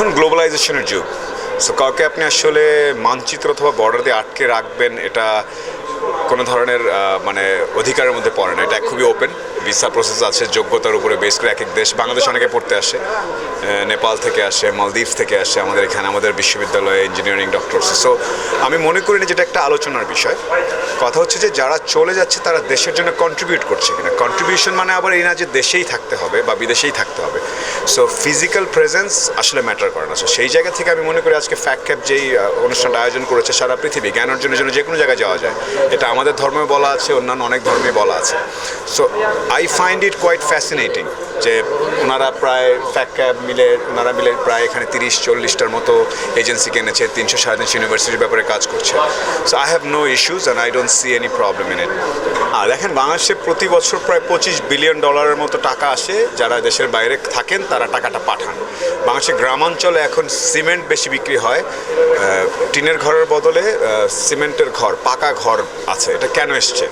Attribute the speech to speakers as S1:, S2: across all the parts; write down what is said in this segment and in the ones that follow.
S1: এখন গ্লোবালাইজেশনের যুগ। সো কাউকে আপনি আসলে মানচিত্র অথবা বর্ডার দিয়ে আটকে রাখবেন, এটা কোনো ধরনের মানে অধিকারের মধ্যে পড়ে না। এটা খুবই ওপেন ভিসা প্রসেস আছে, যোগ্যতার উপরে বেস করে এক এক দেশ, বাংলাদেশ অনেকে পড়তে আসে নেপাল থেকে আসে, মালদ্বীপ থেকে আসে, আমাদের এখানে, আমাদের বিশ্ববিদ্যালয়ে ইঞ্জিনিয়ারিং ডক্টরস সো আমি মনে করি না যেটা একটা আলোচনার বিষয়। কথা হচ্ছে যে যারা চলে যাচ্ছে, তারা দেশের জন্য কন্ট্রিবিউট করছে কিনা। কন্ট্রিবিউশন মানে আবার এই না যে দেশেই থাকতে হবে বা বিদেশেই থাকতে হবে। সো ফিজিক্যাল প্রেজেন্স আসলে ম্যাটার করে না। সো সেই জায়গা থেকে আমি মনে করি আজকে ফ্যাক ক্যাপ যেই অনুষ্ঠানটা আয়োজন করেছে সারা পৃথিবী, জ্ঞান অর্জনের জন্য যে কোনো জায়গায় যাওয়া যায়। এটা আমাদের ধর্মে বলা আছে, অন্যান্য অনেক ধর্মে বলা আছে। So I find it quite fascinating যে ওনারা প্রায় ফ্যাক ক্যাব মিলে, ওনারা মিলে প্রায় এখানে তিরিশ, চল্লিশটার মতো এজেন্সি কিনেছে তিনশো, সাড়ে তিনশো ইউনিভার্সিটির ব্যাপারে কাজ করছে। So I have no issues and I don't see any problem in it আর দেখেন, বাংলাদেশে প্রতি বছর প্রায় পঁচিশ বিলিয়ন ডলারের মতো টাকা আসে, যারা দেশের বাইরে থাকেন, তারা টাকাটা পাঠান। বাংলাদেশের গ্রামাঞ্চলে এখন সিমেন্ট বেশি বিক্রি হয় টিনের ঘরের বদলে সিমেন্টের ঘর, পাকা ঘর আছে। এটা কেন এসছে?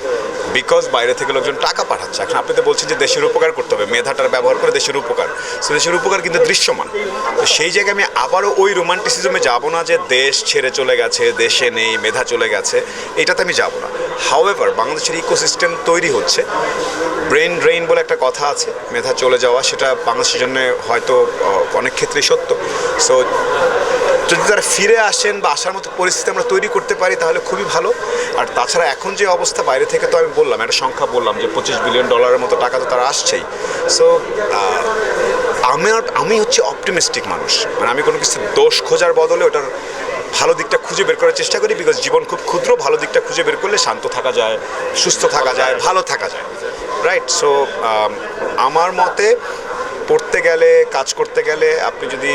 S1: বিকজ বাইরে থেকে লোকজন টাকা পাঠাচ্ছে। এখন আপনি তো বলছেন যে দেশের উপকার করতে হবে। মেধাটার ব্যবহার করে দেশের উপকার। সো দেশের উপকার কিন্তু দৃশ্যমান। তো সেই জায়গায় আমি আবারও ওই রোমান্টিসিজমে যাব না যে দেশ ছেড়ে চলে গেছে, দেশে নেই, মেধা চলে গেছে। এটাতে আমি যাব না। হাউএভার বাংলাদেশের ইকোসিস্টেম তৈরি হচ্ছে। ব্রেন ড্রেইন বলে একটা কথা আছে। মেধা চলে যাওয়া, সেটা বাংলাদেশের জন্য হয়তো অনেক ক্ষেত্রেই সত্য। সো যদি তারা ফিরে আসেন বা আসার মতো পরিস্থিতি আমরা তৈরি করতে পারি, তাহলে খুবই ভালো। আর তাছাড়া এখন যে অবস্থা, বাইরে থেকে তো আমি বললাম, একটা সংখ্যা বললাম যে পঁচিশ বিলিয়ন ডলারের মতো টাকা তো তারা আসছেই। সো আমার আমি হচ্ছে অপটিমিস্টিক মানুষ। মানে আমি কোনো কিছু দোষ খোঁজার বদলে ওটার ভালো দিকটা খুঁজে বের করার চেষ্টা করি বিকজ জীবন খুব ক্ষুদ্র, ভালো দিকটা খুঁজে বের করলে শান্ত থাকা যায়, সুস্থ থাকা যায়, ভালো থাকা যায়। রাইট সো আমার মতে, পড়তে গেলে, কাজ করতে গেলে আপনি যদি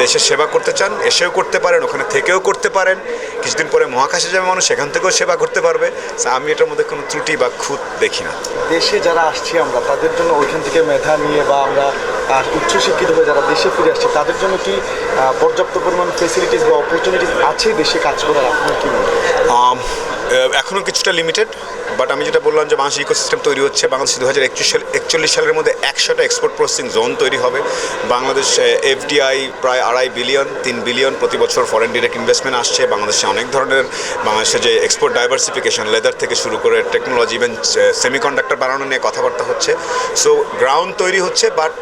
S1: দেশের সেবা করতে চান এসেও করতে পারেন ওখানে থেকেও করতে পারেন। কিছুদিন পরে মহাকাশে যাবে মানুষ সেখান থেকেও সেবা করতে পারবে। আমি এটার মধ্যে কোনো ত্রুটি বা খুঁত দেখি না।
S2: দেশে যারা আসছি আমরা তাদের জন্য ওইখান থেকে মেধা নিয়ে বা আমরা আহ, উচ্চশিক্ষিত হয়ে যারা দেশে ফিরে আসছি তাদের জন্য কি পর্যাপ্ত পরিমাণ ফেসিলিটিস বা অপরচুনিটিস আছে দেশে কাজ করার? আপনার কি মনে হয়?
S1: এখনও কিছুটা লিমিটেড বাট আমি যেটা বললাম যে বাংলাদেশ ইকোসিস্টেম তৈরি হচ্ছে, বাংলাদেশ দু হাজার সাল, একচল্লিশ সালের মধ্যে একশোটা এক্সপোর্ট প্রসেসিং জোন তৈরি হবে। বাংলাদেশ এফডিআই প্রায় আড়াই বিলিয়ন তিন বিলিয়ন প্রতি বছর ফরেন ডিরেক্ট ইনভেস্টমেন্ট আসছে। বাংলাদেশে অনেক ধরনের, বাংলাদেশে যে এক্সপোর্ট ডাইভার্সিফিকেশন লেদার থেকে শুরু করে টেকনোলজি ইভেন সেমিকন্ডাক্টর বানানো নিয়ে কথাবার্তা হচ্ছে। সো গ্রাউন্ড তৈরি হচ্ছে বাট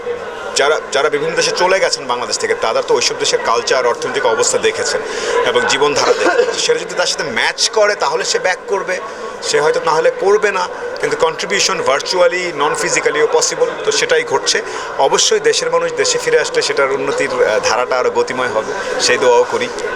S1: যারা যারা বিভিন্ন দেশে চলে গেছেন বাংলাদেশ থেকে তারা তো ওইসব দেশের কালচার অর্থনৈতিক অবস্থা দেখেছেন এবং জীবনধারা দেখেছেন। সেটা যদি তার সাথে ম্যাচ করে, তাহলে সে ব্যাক করবে। সে হয়তো নাহলে করবে না, কিন্তু কন্ট্রিবিউশন ভার্চুয়ালি নন ফিজিক্যালিও পসিবল তো সেটাই ঘটছে। অবশ্যই দেশের মানুষ দেশে ফিরে আসলে সেটার উন্নতির ধারাটা আরও গতিময় হবে। সেই দোয়াও করি।